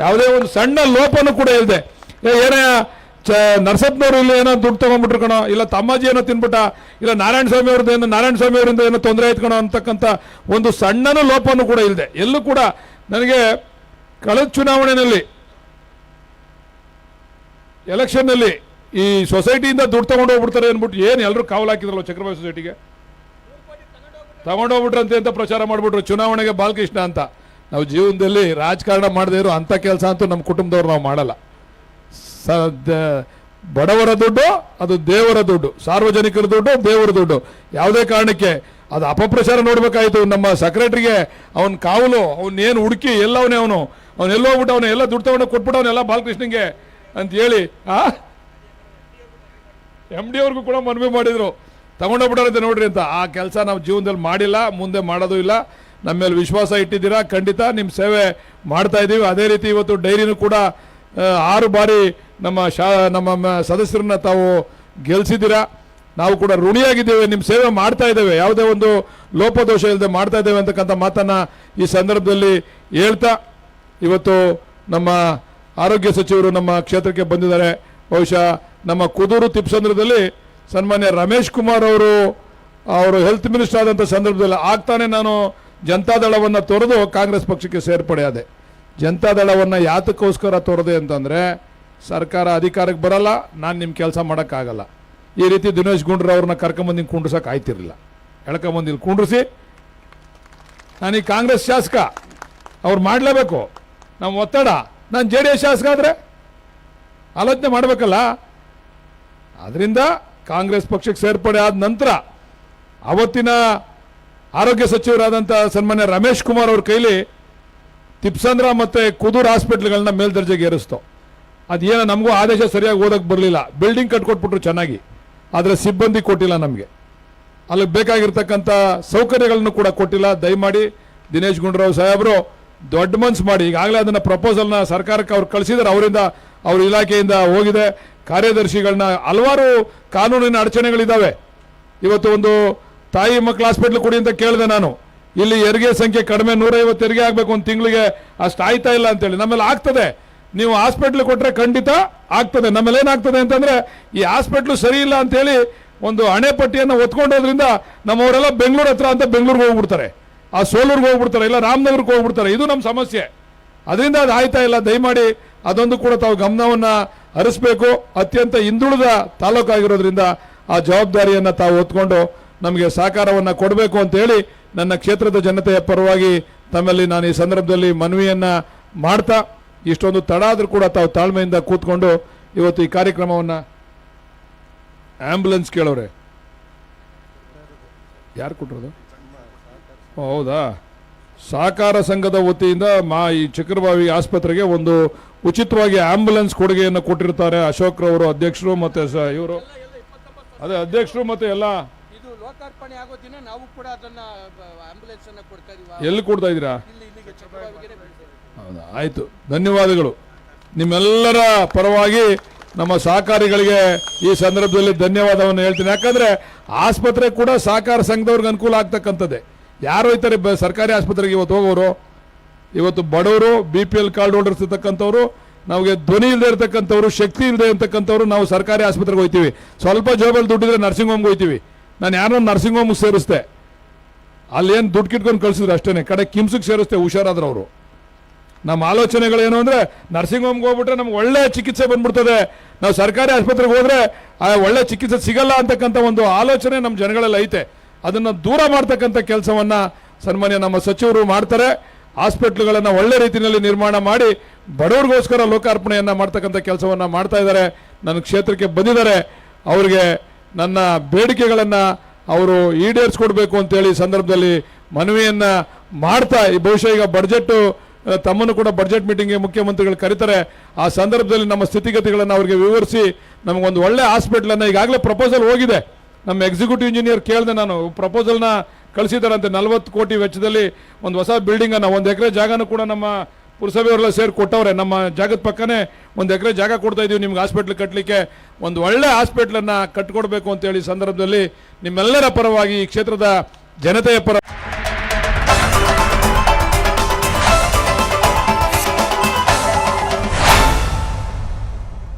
ಯಾವುದೇ ಒಂದು ಸಣ್ಣ ಲೋಪನೂ ಕೂಡ ಇಲ್ಲದೆ ಏನೇ, ಚ, ನರಸಪ್ಪನವರು ಇಲ್ಲಿ ಏನೋ ದುಡ್ಡು ತಗೊಂಡ್ಬಿಟ್ರು ಕಣೋ, ಇಲ್ಲ ತಮ್ಮಾಜಿ ಏನೋ ತಿನ್ಬಿಟ್ಟ, ಇಲ್ಲ ನಾರಾಯಣ ಸ್ವಾಮಿ ಅವ್ರದ್ದು ಏನೋ, ನಾರಾಯಣ ಸ್ವಾಮಿ ಅವರಿಂದ ಏನೋ ತೊಂದರೆ ಆಯ್ತು ಕಣೋ ಅಂತಕ್ಕಂಥ ಒಂದು ಸಣ್ಣನೂ ಲೋಪನೂ ಕೂಡ ಇಲ್ಲದೆ ಎಲ್ಲೂ ಕೂಡ ನನಗೆ ಕಳೆದ ಚುನಾವಣೆಯಲ್ಲಿ, ಎಲೆಕ್ಷನ್ನಲ್ಲಿ ಈ ಸೊಸೈಟಿಯಿಂದ ದುಡ್ಡು ತೊಗೊಂಡು ಹೋಗ್ಬಿಡ್ತಾರೆ ಅಂದ್ಬಿಟ್ಟು ಏನು ಎಲ್ಲರೂ ಕಾವಲು ಹಾಕಿದ್ರಲ್ಲ ಚಕ್ರಬಾಯಿ ಸೊಸೈಟಿಗೆ? ತಗೊಂಡೋಗ್ಬಿಟ್ರಂತೆ ಅಂತ ಪ್ರಚಾರ ಮಾಡಿಬಿಟ್ರು, ಚುನಾವಣೆಗೆ ಬಾಲಕೃಷ್ಣ ಅಂತ. ನಾವು ಜೀವನದಲ್ಲಿ ರಾಜಕಾರಣ ಮಾಡದೇ ಇರೋ ಅಂಥ ಕೆಲಸ ಅಂತೂ ನಮ್ಮ ಕುಟುಂಬದವ್ರು ನಾವು ಮಾಡಲ್ಲ. ಸ ಬಡವರ ದುಡ್ಡು, ಅದು ದೇವರ ದುಡ್ಡು, ಸಾರ್ವಜನಿಕರ ದುಡ್ಡು, ದೇವರ ದುಡ್ಡು. ಯಾವುದೇ ಕಾರಣಕ್ಕೆ ಅದು ಅಪಪ್ರಚಾರ ನೋಡಬೇಕಾಯಿತು. ನಮ್ಮ ಸೆಕ್ರೆಟ್ರಿಗೆ ಅವನ ಕಾವಲು ಅವನೇನು ಹುಡುಕಿ ಎಲ್ಲವನೇ ಅವನು ಅವನು ಎಲ್ಲೋಗ್ಬಿಟ್ಟು ಅವನು ಎಲ್ಲ ದುಡ್ಡು ತಗೊಂಡು ಕೊಟ್ಬಿಟ್ಟವನೆಲ್ಲ ಬಾಲಕೃಷ್ಣಂಗೆ ಅಂತ ಹೇಳಿ, ಆ? ಎಂ ಡಿ ಅವ್ರಿಗೂ ಕೂಡ ಮನವಿ ಮಾಡಿದ್ರು. ತಗೊಂಡೋಗ್ಬಿಟ್ಟಾರಂತೆ ನೋಡ್ರಿ ಅಂತ. ಆ ಕೆಲಸ ನಾವು ಜೀವನದಲ್ಲಿ ಮಾಡಿಲ್ಲ, ಮುಂದೆ ಮಾಡೋದು ಇಲ್ಲ. ನಮ್ಮ ಮೇಲೆ ವಿಶ್ವಾಸ ಇಟ್ಟಿದ್ದೀರಾ? ಖಂಡಿತ ನಿಮ್ಮ ಸೇವೆ ಮಾಡ್ತಾ ಇದ್ದೀವಿ. ಅದೇ ರೀತಿ ಇವತ್ತು ಡೈರಿನೂ ಕೂಡ ಆರು ಬಾರಿ ನಮ್ಮ ಶಾ, ನಮ್ಮ ಸದಸ್ಯರನ್ನ ತಾವು ಗೆಲ್ಸಿದ್ದೀರಾ? ನಾವು ಕೂಡ ಋಣಿಯಾಗಿದ್ದೇವೆ. ನಿಮ್ಮ ಸೇವೆ ಮಾಡ್ತಾ ಇದ್ದೇವೆ. ಯಾವುದೇ ಒಂದು ಲೋಪದೋಷ ಇಲ್ಲದೆ ಮಾಡ್ತಾ ಇದ್ದೇವೆ ಅಂತಕ್ಕಂಥ ಮಾತನ್ನು ಈ ಸಂದರ್ಭದಲ್ಲಿ ಹೇಳ್ತಾ, ಇವತ್ತು ನಮ್ಮ ಆರೋಗ್ಯ ಸಚಿವರು ನಮ್ಮ ಕ್ಷೇತ್ರಕ್ಕೆ ಬಂದಿದ್ದಾರೆ. ಬಹುಶಃ ನಮ್ಮ ಕುದೂರು ತಿಪ್ಸಂದ್ರದಲ್ಲಿ ಸನ್ಮಾನ್ಯ ರಮೇಶ್ ಕುಮಾರ್ ಅವರು ಅವರು ಹೆಲ್ತ್ ಮಿನಿಸ್ಟರ್ ಆದಂಥ ಸಂದರ್ಭದಲ್ಲಿ ಆಗ್ತಾನೆ ನಾನು ಜನತಾದಳವನ್ನು ತೊರೆದು ಕಾಂಗ್ರೆಸ್ ಪಕ್ಷಕ್ಕೆ ಸೇರ್ಪಡೆಯಾದೆ ಜನತಾದಳವನ್ನು ಯಾತಕ್ಕೋಸ್ಕರ ತೊರೆದೆ ಅಂತಂದರೆ, ಸರ್ಕಾರ ಅಧಿಕಾರಕ್ಕೆ ಬರಲ್ಲ, ನಾನು ನಿಮ್ಮ ಕೆಲಸ ಮಾಡೋಕ್ಕಾಗಲ್ಲ. ಈ ರೀತಿ ದಿನೇಶ್ ಗುಂಡ್ರವ್ರನ್ನ ಕರ್ಕೊಂಬಂದು ಕುಂಡ್ರಸಕ್ಕೆ ಆಯ್ತಿರಲಿಲ್ಲ. ಎಳ್ಕೊಂಬಂದು ಇಲ್ಲಿ ಕುಂಡ್ರಿಸಿ, ನಾನು ಈ ಕಾಂಗ್ರೆಸ್ ಶಾಸಕ, ಅವ್ರು ಮಾಡಲೇಬೇಕು. ನಮ್ಮ ಒತ್ತಡ. ನಾನು ಜೆ ಡಿ ಎಸ್ ಶಾಸಕ ಆದರೆ ಆಲೋಚನೆ ಮಾಡಬೇಕಲ್ಲ. ಅದರಿಂದ ಕಾಂಗ್ರೆಸ್ ಪಕ್ಷಕ್ಕೆ ಸೇರ್ಪಡೆ ಆದ ನಂತರ ಅವತ್ತಿನ ಆರೋಗ್ಯ ಸಚಿವರಾದಂಥ ಸನ್ಮಾನ್ಯ ರಮೇಶ್ ಕುಮಾರ್ ಅವ್ರ ಕೈಲಿ ತಿಪ್ಸಂದ್ರ ಮತ್ತು ಕುದೂರು ಹಾಸ್ಪಿಟ್ಲ್ಗಳನ್ನ ಮೇಲ್ದರ್ಜೆಗೆ ಏರಿಸ್ತು. ಅದೇನೋ ನಮಗೂ ಆದೇಶ ಸರಿಯಾಗಿ ಓದಕ್ಕೆ ಬರಲಿಲ್ಲ. ಬಿಲ್ಡಿಂಗ್ ಕಟ್ಕೊಟ್ಬಿಟ್ರು ಚೆನ್ನಾಗಿ. ಆದರೆ ಸಿಬ್ಬಂದಿ ಕೊಟ್ಟಿಲ್ಲ ನಮಗೆ. ಅಲ್ಲಿ ಬೇಕಾಗಿರ್ತಕ್ಕಂಥ ಸೌಕರ್ಯಗಳನ್ನು ಕೂಡ ಕೊಟ್ಟಿಲ್ಲ. ದಯಮಾಡಿ ದಿನೇಶ್ ಗುಂಡೂರಾವ್ ಸಾಹೇಬರು ದೊಡ್ಡ ಮನ್ಸು ಮಾಡಿ. ಈಗಾಗಲೇ ಅದನ್ನು ಪ್ರಪೋಸಲ್ನ ಸರ್ಕಾರಕ್ಕೆ ಅವ್ರು ಕಳಿಸಿದ್ದಾರೆ ಅವರಿಂದ ಅವ್ರ ಇಲಾಖೆಯಿಂದ ಹೋಗಿದೆ. ಕಾರ್ಯದರ್ಶಿಗಳನ್ನ ಹಲವಾರು ಕಾನೂನಿನ ಅಡಚಣೆಗಳಿದ್ದಾವೆ ಇವತ್ತು ಒಂದು ತಾಯಿ ಮಕ್ಕಳು ಹಾಸ್ಪಿಟ್ಲ್ ಕೊಡಿ ಅಂತ ಕೇಳಿದೆ ನಾನು. ಇಲ್ಲಿ ಹೆರಿಗೆ ಸಂಖ್ಯೆ ಕಡಿಮೆ, ನೂರೈವತ್ತು ಹೆರಿಗೆ ಆಗಬೇಕು ಒಂದು ತಿಂಗಳಿಗೆ ಅಷ್ಟು ಆಯ್ತಾ ಇಲ್ಲ ಅಂತೇಳಿ. ನಮ್ಮಲ್ಲಿ ಆಗ್ತದೆ. ನೀವು ಹಾಸ್ಪಿಟ್ಲ್ ಕೊಟ್ಟರೆ ಖಂಡಿತ ಆಗ್ತದೆ. ನಮ್ಮಲ್ಲಿ ಏನಾಗ್ತದೆ ಅಂತಂದರೆ, ಈ ಹಾಸ್ಪಿಟ್ಲು ಸರಿ ಇಲ್ಲ ಅಂತೇಳಿ ಒಂದು ಹಣೆ ಪಟ್ಟಿಯನ್ನು ಒತ್ಕೊಂಡೋದ್ರಿಂದ ನಮ್ಮವರೆಲ್ಲ ಬೆಂಗಳೂರು ಹತ್ರ ಅಂತ ಬೆಂಗಳೂರಿಗೆ ಹೋಗ್ಬಿಡ್ತಾರೆ. ಆ ಸೋಲೂರಿಗೆ ಹೋಗ್ಬಿಡ್ತಾರೆ, ಇಲ್ಲ ರಾಮನಗರಕ್ಕೆ ಹೋಗ್ಬಿಡ್ತಾರೆ. ಇದು ನಮ್ಮ ಸಮಸ್ಯೆ. ಅದರಿಂದ ಅದು ಆಯ್ತಾ ಇಲ್ಲ. ದಯಮಾಡಿ ಅದೊಂದು ಕೂಡ ತಾವು ಗಮನವನ್ನು ಹರಿಸ್ಬೇಕು. ಅತ್ಯಂತ ಹಿಂದುಳಿದ ತಾಲೂಕಾಗಿರೋದ್ರಿಂದ ಆ ಜವಾಬ್ದಾರಿಯನ್ನು ತಾವು ಹೊತ್ಕೊಂಡು ನಮಗೆ ಸಹಕಾರವನ್ನ ಕೊಡಬೇಕು ಅಂತ ಹೇಳಿ ನನ್ನ ಕ್ಷೇತ್ರದ ಜನತೆಯ ಪರವಾಗಿ ತಮ್ಮಲ್ಲಿ ನಾನು ಈ ಸಂದರ್ಭದಲ್ಲಿ ಮನವಿಯನ್ನ ಮಾಡ್ತಾ ಇಷ್ಟೊಂದು ತಡ ಆದರೂ ಕೂಡ ತಾವು ತಾಳ್ಮೆಯಿಂದ ಕೂತ್ಕೊಂಡು ಇವತ್ತು ಈ ಕಾರ್ಯಕ್ರಮವನ್ನ ಆ್ಯಂಬುಲೆನ್ಸ್ ಕೇಳೋರೆ. ಯಾರು ಕೊಟ್ಟರು ಓ, ಹೌದಾ? ಸಹಕಾರ ಸಂಘದ ವತಿಯಿಂದ ಮಾ ಈ ಚಕ್ರಬಾವಿ ಆಸ್ಪತ್ರೆಗೆ ಒಂದು ಉಚಿತವಾಗಿ ಆಂಬ್ಯುಲೆನ್ಸ್ ಕೊಡುಗೆಯನ್ನು ಕೊಟ್ಟಿರ್ತಾರೆ ಅಶೋಕ್ರವರು ಅಧ್ಯಕ್ಷರು ಮತ್ತೆ ಇವರು. ಅದೇ ಅಧ್ಯಕ್ಷರು ಮತ್ತೆ ಎಲ್ಲ ಲೋಕಾರ್ಪಣೆ ಆಗೋ ದಿನ ನಾವು ಕೂಡ ಅದನ್ನ ಆಂಬುಲೆನ್ಸ್ ಅನ್ನ ಕೊಡ್ತಾ ಇದೀವಿ. ಎಲ್ಲಿ ಕೊಡ್ತಾ ಇದ್ದೀರಾ ಇಲ್ಲಿ ಇಲ್ಲಿಗೆ ಚಕ್ರಬಾವಿಗೆನೆ ಹೌದಾ? ಆಯ್ತು. ಧನ್ಯವಾದಗಳು. ನಿಮ್ಮೆಲ್ಲರ ಪರವಾಗಿ ನಮ್ಮ ಸಹಕಾರಿಗಳಿಗೆ ಈ ಸಂದರ್ಭದಲ್ಲಿ ಧನ್ಯವಾದವನ್ನು ಹೇಳ್ತೀನಿ. ಯಾಕಂದ್ರೆ ಆಸ್ಪತ್ರೆ ಕೂಡ ಸಹಕಾರ ಸಂಘದವ್ರಿಗೆ ಅನುಕೂಲ ಆಗ್ತಕ್ಕಂಥದ್ದೇ. ಯಾರು ಹೋಯ್ತಾರೆ ಬ- ಸರ್ಕಾರಿ ಆಸ್ಪತ್ರೆಗೆ ಇವತ್ತು ಹೋಗೋರು ಇವತ್ತು ಬಡವರು B P L card holders ಇರ್ತಕ್ಕಂಥವ್ರು ನಮಗೆ ಧ್ವನಿ ಇಲ್ಲದೆ ಇರ್ತಕ್ಕಂಥವ್ರು ಶಕ್ತಿ ಇಲ್ಲದೆ ಇರ್ತಕ್ಕಂಥವ್ರು ನಾವು ಸರ್ಕಾರಿ ಆಸ್ಪತ್ರೆಗೆ ಹೋಗ್ತೀವಿ. ಸ್ವಲ್ಪ ಜೋಬಲ್ಲಿ ದುಡ್ಡಿದ್ರೆ ನರ್ಸಿಂಗ್ ಹೋಮ್ಗೆ ಹೋಗ್ತೀವಿ. ನಾನು ಯಾರೋ ನರ್ಸಿಂಗ್ ಹೋಮ್ ಸೇರಿಸ್ದೆ. ಅಲ್ಲೇನು ದುಡ್ಡು ಕಿಟ್ಕೊಂಡು ಕಳಿಸಿದ್ರು ಅಷ್ಟೇ ಕಡೆ ಕಿಮ್ಸಿಗೆ ಸೇರಿಸ್ತೆ ಹುಷಾರಾದ್ರು ಅವರು. ನಮ್ಮ ಆಲೋಚನೆಗಳೇನು ಅಂದರೆ ನರ್ಸಿಂಗ್ ಹೋಮ್ಗೆ ಹೋಗ್ಬಿಟ್ರೆ ನಮ್ಗೆ ಒಳ್ಳೆ ಚಿಕಿತ್ಸೆ ಬಂದ್ಬಿಡ್ತದೆ. ನಾವು ಸರ್ಕಾರಿ ಆಸ್ಪತ್ರೆಗೆ ಹೋದರೆ ಆ ಒಳ್ಳೆ ಚಿಕಿತ್ಸೆ ಸಿಗಲ್ಲ ಅಂತಕ್ಕಂಥ ಒಂದು ಆಲೋಚನೆ ನಮ್ಮ ಜನಗಳಲ್ಲಿ ಐತೆ. ಅದನ್ನ ದೂರ ಮಾಡ್ತಕ್ಕಂಥ ಕೆಲಸವನ್ನ ಸನ್ಮಾನ್ಯ ನಮ್ಮ ಸಚಿವರು ಮಾಡ್ತಾರೆ. ಹಾಸ್ಪಿಟ್ಲ್ಗಳನ್ನ ಒಳ್ಳೆ ರೀತಿಯಲ್ಲಿ ನಿರ್ಮಾಣ ಮಾಡಿ ಬಡವರಿಗೋಸ್ಕರ ಲೋಕಾರ್ಪಣೆಯನ್ನ ಮಾಡ್ತಕ್ಕಂಥ ಕೆಲಸವನ್ನ ಮಾಡ್ತಾ ಇದ್ದಾರೆ. ನನ್ನ ಕ್ಷೇತ್ರಕ್ಕೆ ಬಂದಿದ್ದಾರೆ. ಅವರಿಗೆ ನನ್ನ ಬೇಡಿಕೆಗಳನ್ನು ಅವರು ಈಡೇರಿಸ್ಕೊಡ್ಬೇಕು ಅಂತೇಳಿ ಸಂದರ್ಭದಲ್ಲಿ ಮನವಿಯನ್ನು ಮಾಡ್ತಾ ಈ ಬಹುಶಃ ಈಗ ಬಡ್ಜೆಟ್ಟು ತಮ್ಮನ್ನು ಕೂಡ ಬಡ್ಜೆಟ್ ಮೀಟಿಂಗ್ಗೆ ಮುಖ್ಯಮಂತ್ರಿಗಳು ಕರೀತಾರೆ. ಆ ಸಂದರ್ಭದಲ್ಲಿ ನಮ್ಮ ಸ್ಥಿತಿಗತಿಗಳನ್ನು ಅವರಿಗೆ ವಿವರಿಸಿ ನಮಗೊಂದು ಒಳ್ಳೆ ಹಾಸ್ಪಿಟ್ಲನ್ನು ಈಗಾಗಲೇ ಪ್ರಪೋಸಲ್ ಹೋಗಿದೆ. ನಮ್ಮ ಎಕ್ಸಿಕ್ಯೂಟಿವ್ ಇಂಜಿನಿಯರ್ ಕೇಳಿದೆ ನಾನು ಪ್ರಪೋಸಲ್ನ ಕಳಿಸಿದಾರಂತೆ ನಲವತ್ತು ಕೋಟಿ ವೆಚ್ಚದಲ್ಲಿ ಒಂದು ಹೊಸ ಬಿಲ್ಡಿಂಗನ್ನು ಒಂದು ಎಕರೆ ಜಾಗನೂ ಕೂಡ ನಮ್ಮ ಪುರಸಭೆಯವರೆಲ್ಲ ಸೇರಿ ಕೊಟ್ಟವ್ರೆ. ನಮ್ಮ ಜಾಗದ ಪಕ್ಕನೇ ಒಂದು ಎಕರೆ ಜಾಗ ಕೊಡ್ತಾ ಇದ್ದೀವಿ ನಿಮ್ಗೆ ಹಾಸ್ಪಿಟ್ಲ್ ಕಟ್ಟಲಿಕ್ಕೆ ಒಂದು ಒಳ್ಳೆ ಹಾಸ್ಪಿಟ್ಲನ್ನು ಕಟ್ಕೊಡ್ಬೇಕು ಅಂತೇಳಿ ಸಂದರ್ಭದಲ್ಲಿ ನಿಮ್ಮೆಲ್ಲರ ಪರವಾಗಿ ಈ ಕ್ಷೇತ್ರದ ಜನತೆಯ ಪರ